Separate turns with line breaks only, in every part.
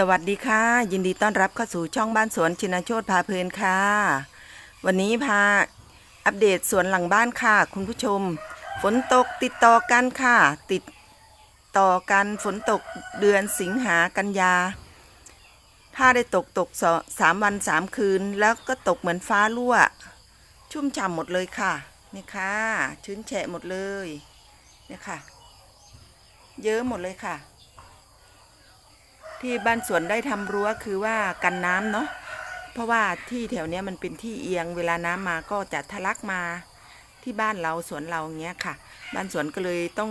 สวัสดีค่ะ ยินดีต้อนรับเข้าสู่ช่องบ้านสวนชินโชตพาเพลินค่ะ วันนี้พาอัปเดตสวนหลังบ้านค่ะ คุณผู้ชม ฝนตกติดต่อกันค่ะ ติดต่อกันฝนตกเดือนสิงหากันยา ถ้าได้ตกตกสอสามวันสามคืน แล้วก็ตกเหมือนฟ้ารั่ว ชุ่มฉ่ำหมดเลยค่ะ นี่ค่ะ ชื้นแฉะหมดเลยเนี่ยค่ะ เยอะหมดเลยค่ะ ที่บ้านสวนได้ทำรั้วคือว่ากันน้ำเนาะเพราะว่าที่แถวเนี้ยมันเป็นที่เอียง เวลาน้ำมาก็จะทะลักมาที่บ้านเราสวนเราเงี้ยค่ะ บ้านสวนก็เลยต้อง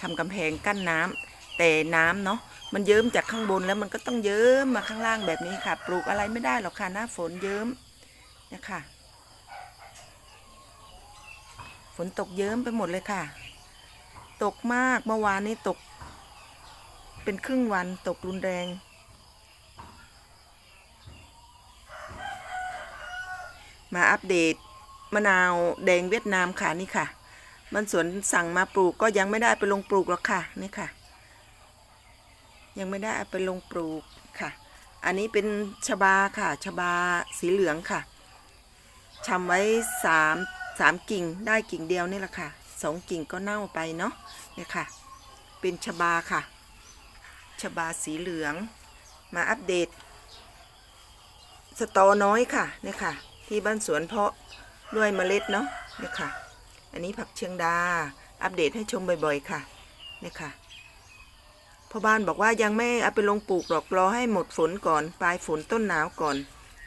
ทำกำแพงกั้นน้ำแต่น้ำเนาะมันเยิ้มจากข้างบนแล้วมันก็ต้องเยิ้มมาข้างล่างแบบนี้ค่ะ ปลูกอะไรไม่ได้หรอกค่ะหน้าฝนเยิ้มเนี่ยค่ะฝนตกเยิ้มไปหมดเลยค่ะ ตกมากเมื่อวานนี้ตก เป็นครึ่งวันตกรุนแรง มาอัปเดตมะนาวแดงเวียดนามค่ะนี่ค่ะ มันสวนสั่งมาปลูกก็ยังไม่ได้ไปลงปลูกหรอกค่ะนี่ค่ะ ยังไม่ได้ไปลงปลูกค่ะ อันนี้เป็นชบาค่ะชบาสีเหลืองค่ะชำไว้สามสามกิ่งได้กิ่งเดียวนี่แหละค่ะสองกิ่งก็เน่าไปเนาะเนี่ยค่ะ เป็นชบาค่ะ ชบาสีเหลือง มาอัปเดต สตอน้อยค่ะเนี่ยค่ะ ที่บ้านสวนเพาะด้วยเมล็ดเนาะเนี่ยค่ะ อันนี้ผักเชียงดา อัปเดตให้ชมบ่อยๆค่ะเนี่ยค่ะพ่อบ้านบอกว่ายังไม่เอาไปลงปลูกหรอกรอให้หมดฝนก่อน ปลายฝนต้นหนาวก่อน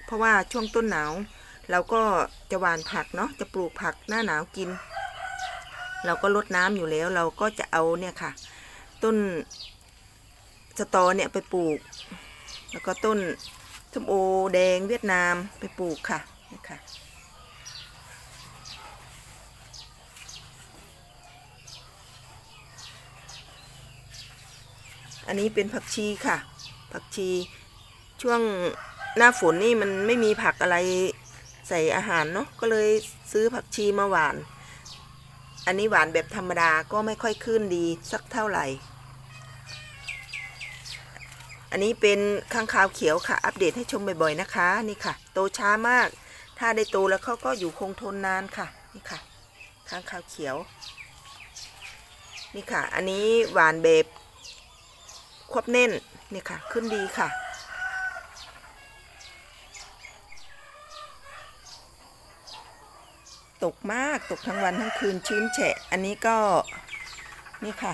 เพราะว่าช่วงต้นหนาวเราก็จะหว่านผักเนาะจะปลูกผักหน้าหนาวกิน เราก็ลดน้ำอยู่แล้วเราก็จะเอาเนี่ยค่ะ ต้น สตอเนี่ยไปปลูก แล้วก็ต้นส้มโอแดงเวียดนามไปปลูกค่ะนี่ค่ะอันนี้เป็นผักชีค่ะ ผักชีช่วงหน้าฝนนี่มันไม่มีผักอะไรใส่อาหารเนาะก็เลยซื้อผักชีมาหวาน อันนี้หวานแบบธรรมดาก็ไม่ค่อยขึ้นดีสักเท่าไหร่ อันนี้เป็นข้างคาวเขียวค่ะ อัปเดตให้ชมบ่อยๆนะคะ นี่ค่ะ โตช้ามาก ถ้าได้โตแล้วเขาก็อยู่คงทนนานค่ะ นี่ค่ะ ข้างคาวเขียว นี่ค่ะ อันนี้หวานแบบควบแน่น นี่ค่ะ ขึ้นดีค่ะตกมากตกทั้งวันทั้งคืนชื้นแฉะ อันนี้ก็นี่ค่ะ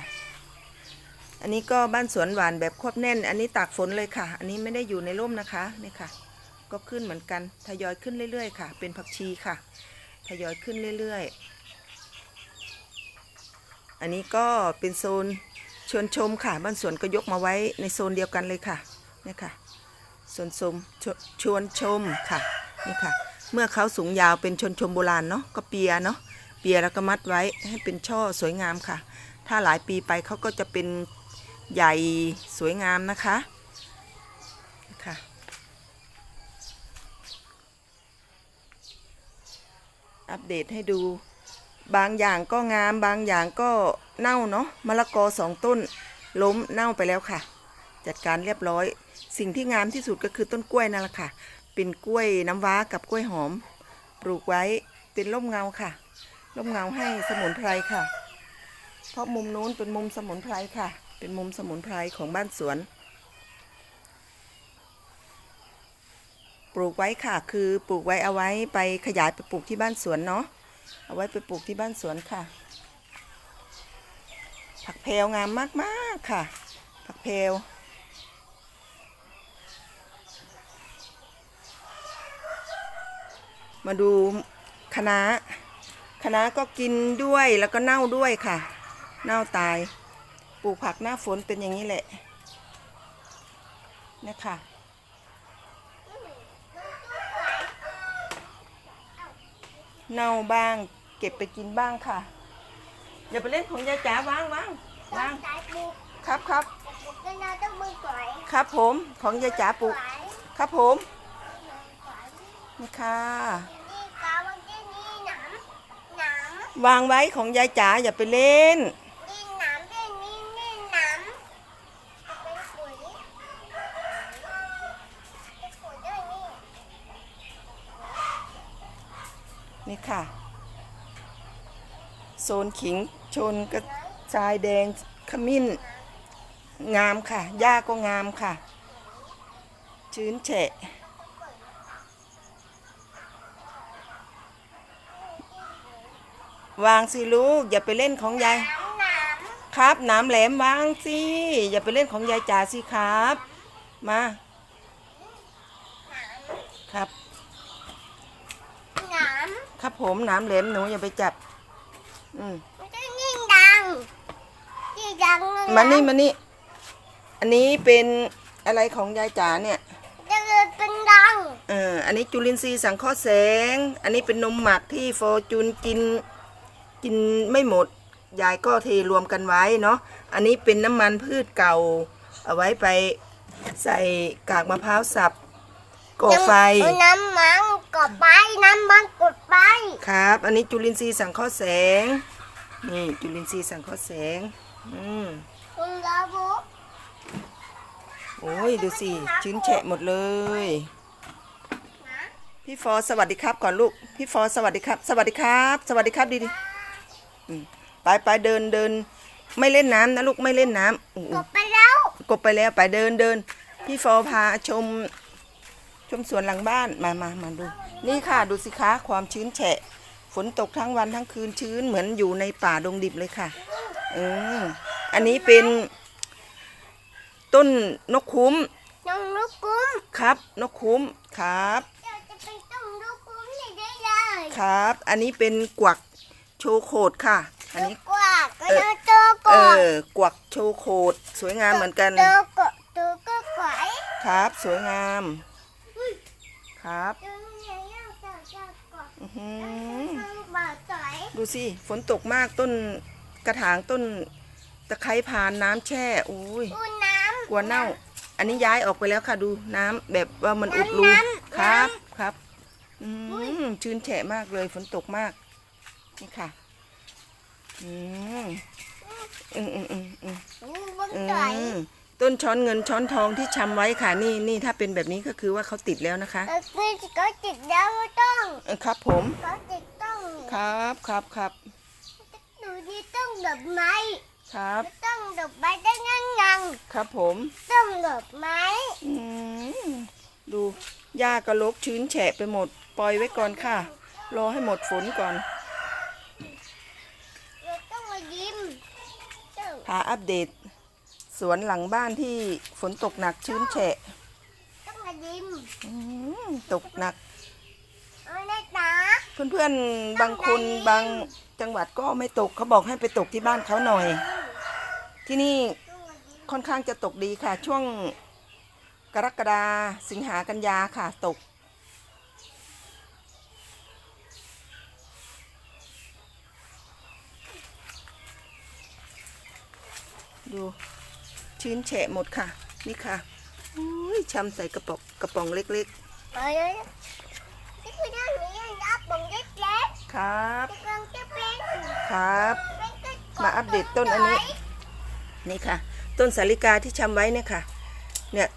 อันนี้ก็บ้านสวนหวานแบบควบแน่น อันนี้ตากฝนเลยค่ะ อันนี้ไม่ได้อยู่ในร่มนะคะนี่ค่ะ ก็ขึ้นเหมือนกันทยอยขึ้นเรื่อยๆค่ะ เป็นผักชีค่ะ ทยอยขึ้นเรื่อยๆ อันนี้ก็เป็นโซนชวนชมค่ะบ้านสวนก็ยกมาไว้ในโซนเดียวกันเลยค่ะนี่ค่ะสวนชมชวชวนชมค่ะนี่ค่ะ เมื่อเขาสูงยาวเป็นชนชมโบราณเนาะก็เปียเนาะเปียแล้วก็มัดไว้ให้เป็นช่อสวยงามค่ะ ถ้าหลายปีไปเขาก็จะเป็น ใหญ่สวยงามนะคะค่ะอัปเดตให้ดู บางอย่างก็งามบางอย่างก็เน่าเนาะมะละกอสองต้น ล้มเน่าไปแล้วค่ะ จัดการเรียบร้อย สิ่งที่งามที่สุดก็คือต้นกล้วยนั่นแหละค่ะ เป็นกล้วยน้ำว้ากับกล้วยหอม ปลูกไว้เป็นร่มเงาค่ะ ร่มเงาให้สมุนไพรค่ะ เพราะมุมนู้นเป็นมุมสมุนไพรค่ะ เป็นมุมสมุนไพรของบ้านสวน ปลูกไว้ค่ะ คือปลูกไว้เอาไว้ไปขยายไปปลูกที่บ้านสวนเนาะ เอาไว้ไปปลูกที่บ้านสวนค่ะ ผักเพลงามมากๆค่ะ ผักเพลมาดูคณะน้าคะก็กินด้วยแล้วก็เน่าด้วยค่ะ เน่าตาย ปลูกผักหน้าฝนเป็นอย่างนี้แหละนี่ยค่ะเน่าบ้าง เก็บไปกินบ้างค่ะ อย่าไปเล่นของยายจ๋าวางวางวางครับครับ
ปลูกกันเราต้องมือสวย
ครับผมของยายจ๋าปลูกครับผมนี่ค่ะวางไว้ของยายจ๋าอย่าไปเล่น
นี่หนามที่นี่นี่หนามเอาเป็นปุ๋ย
นี่ค่ะ โซนขิงชนกระชายแดงขมิ้น งามค่ะ หญ้าก็งามค่ะ ชื้นแฉะ วางสิลูก อย่าไปเล่นของยาย
น้ำน้
ครับน้ำแหลมวางสิ อย่าไปเล่นของยายจ๋าสิครับ มา ครับำ
น้ำ
ครับผมน้ำแหลมหนูอย่าไปจับ อืม
มันจะยิ่งดังยิ่งดังเลยะ
มานี่มานี่ อันนี้เป็นอะไรของยายจ๋าเนี่ย
จะเกิดเป็นดัง
เอออันนี้จุลินทรีย์สังเคราะห์แสง อันนี้เป็นนมหมักที่ฟอร์จูนกินกินไม่หมด ยายก็เทรวมกันไว้เนาะ อันนี้เป็นน้ำมันพืชเก่า เอาไว้ไปใส่กากมะพร้าวสับ ก่อไฟ
เอาน้ำมันกดไปน้ำมันกดไป
ครับ อันนี้จุลินทรีย์สังเคราะห์แสง นี่จุลินทรีย์สังเคราะห์แสง อืม
คุณลาบุ
โอ้ยดูสิชื้นแฉะหมดเลย พี่ฟอสวัสดีครับก่อนลูก พี่ฟอสวัสดีครับ สวัสดีครับ สวัสดีครับดีดีอืมไปไปเดินเดิน ไม่เล่นน้ำนะลูกไม่เล่นน้ำอู้
กดไปแล้ว
กบไปแล้วไปเดินเดิน พี่ฟอพาชมช มสวนหลังบ้านมามามาดู นี่ค่ะดูสิคะความชื้นแฉะ ฝนตกทั้งวันทั้งคืนชื้นเหมือนอยู่ในป่าดงดิบเลยค่ะเอออันนี้เป็นต้นนกคุ้ม
น้องลูกกุ้ม
ครับ นกคุ้มครับ
เดี๋ยวจะไปต้มลูกกุ้มให้ได้เลย
ครับ อันนี้เป็นกวักโชโคดค่ะ อันนี้
กว่าก็จะเจอ
เอ
ก่อน
อกวักโชโคดสวยงามเหมือนกัน
เจอก็เจอก็ไหว
ครับ สวยงาม ครับ
เจอเนี่ยยังเจอเจอก่อน
อื้อหื
เจ
อ
อบ่าจ่อย
ดูสิ ฝนตกมากต้นกระถางต้นตะไคร้พานน้ำแช่โอ้ย
อุ่นน้ำ
กลัวเน่า อันนี้ย้ายออกไปแล้วค่ะดูน้ำแบบว่ามันอุดรู
น้ำ
ครับ
น้ำ
ครับอืมชื้นแฉะมากเลยฝนตกมาก นี่ค่ะ อืมอืมอืมอืมอืม
อู้บัง
อื
จ่อย
ม ต้นช้อนเงินช้อนทองที่ชำไว้ค่ะนี่นี่ถ้าเป็นแบบนี้ก็คือว่าเขาติดแล้วนะคะ
เออคือก็ติดแล้วก็ต้อง
เออครับผม
ก็ติดต้อง
ครับครับครับ
ดูนี่ต้องดอกไม้
ครับ
ต้องดอกไม้ได้งังงัง
ครับผม
ต้องดอกไม้
อืมดูหญ้ากระลกชื้นแฉะไปหมด ปล่อยไว้ก่อนค่ะ รอให้หมดฝนก่อน
เราต้องมายิ้มต้อง
พาอัปเดตส วนหลังบ้านที่ฝนตกหนักชื้นแฉะ
ต้องมายิ้ม
อืมตกหนัก
เอาได้ตา
เพื่อนๆ บางคนบางจังหวัดก็ไม่ตกเขาบอกให้ไปตกที่บ้านเขาหน่อย ที่นี่
ต้องมายิ้ม
ค่อนข้างจะตกดีค่ะ ช่วงกรกฎาสิงหากันยาค่ะตก ดู ชื้นแฉะหมดค่ะ นี่ค่ะอุ้ยชำใส่กระป๋องกระป๋องเล็ก
เอาเลยนี่คือด้านนี้รับบังเล็ก
ๆครับ
ๆจะกำลังจะเป็น
ครับ
เป็นกระ
มาอัปเดตต้นอันนี้ นี่ค่ะ ต้นสาลิกาที่ชำไว้เนี่ยค่ะ เนี่ย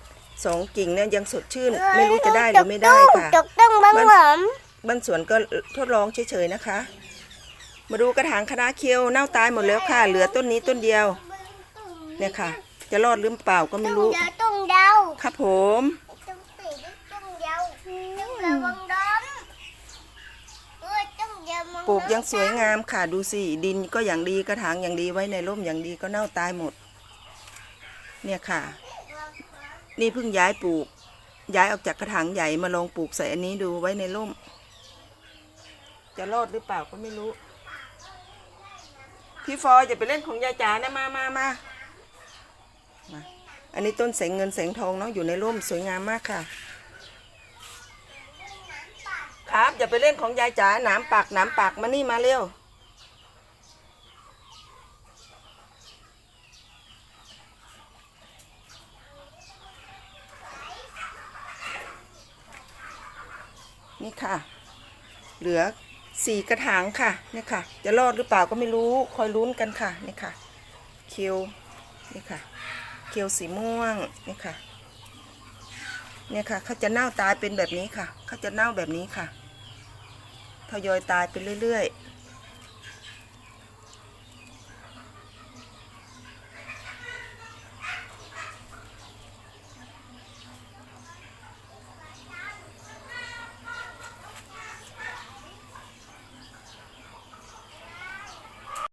สองกิ่งเนี่ยยังสดชื่น ไม่รู้จะได้หรือไม่ได้ค่ะ
จกต้องบังหลอม
บ้านสวนก็ทดลองเฉยๆนะคะ มาดูกระถางคณะเคียวเน่าตายหมดแล้วค่ะ เหลือต้นนี้ต้นเดียว เนี่ยค่ะ จะรอดหรือเปล่าก็ไม่รู้
ต้องเดาต้องเดา
ครับผม
ต้องตีต้องเดาต้องระวังดอมเออต้องเดามัง
ปลูกยังสวยงามค่ะดูสิดินก็อย่างดีกระถางอย่างดีไว้ในร่มอย่างดีก็เน่าตายหมด เนี่ยค่ะ นี่เพิ่งย้ายปลูก ย้ายออกจากกระถางใหญ่มาลองปลูกใส่อันนี้ดูไว้ในร่ม จะรอดหรือเปล่าก็ไม่รู้ พี่ฟอยอย่าไปเล่นของยายจ๋านะมามามา มาอันนี้ต้นแสงเงินแสงทองเนาะอยู่ในร่มสวยงามมากค่ะ ครับอย่าไปเล่นของยายจ๋าหนามปากหนามปากมานี่มาเร็วนี่ค่ะ เหลือสี่กระถางค่ะนี่ค่ะ จะรอดหรือเปล่าก็ไม่รู้คอยลุ้นกันค่ะนี่ค่ะคียวนี่ค่ะ เคียวสีม่วงนี่ค่ะ เนี่ยค่ะเขาจะเน่าตายเป็นแบบนี้ค่ะเขาจะเน่าแบบนี้ค่ะทยอยตายไปเรื่อยๆ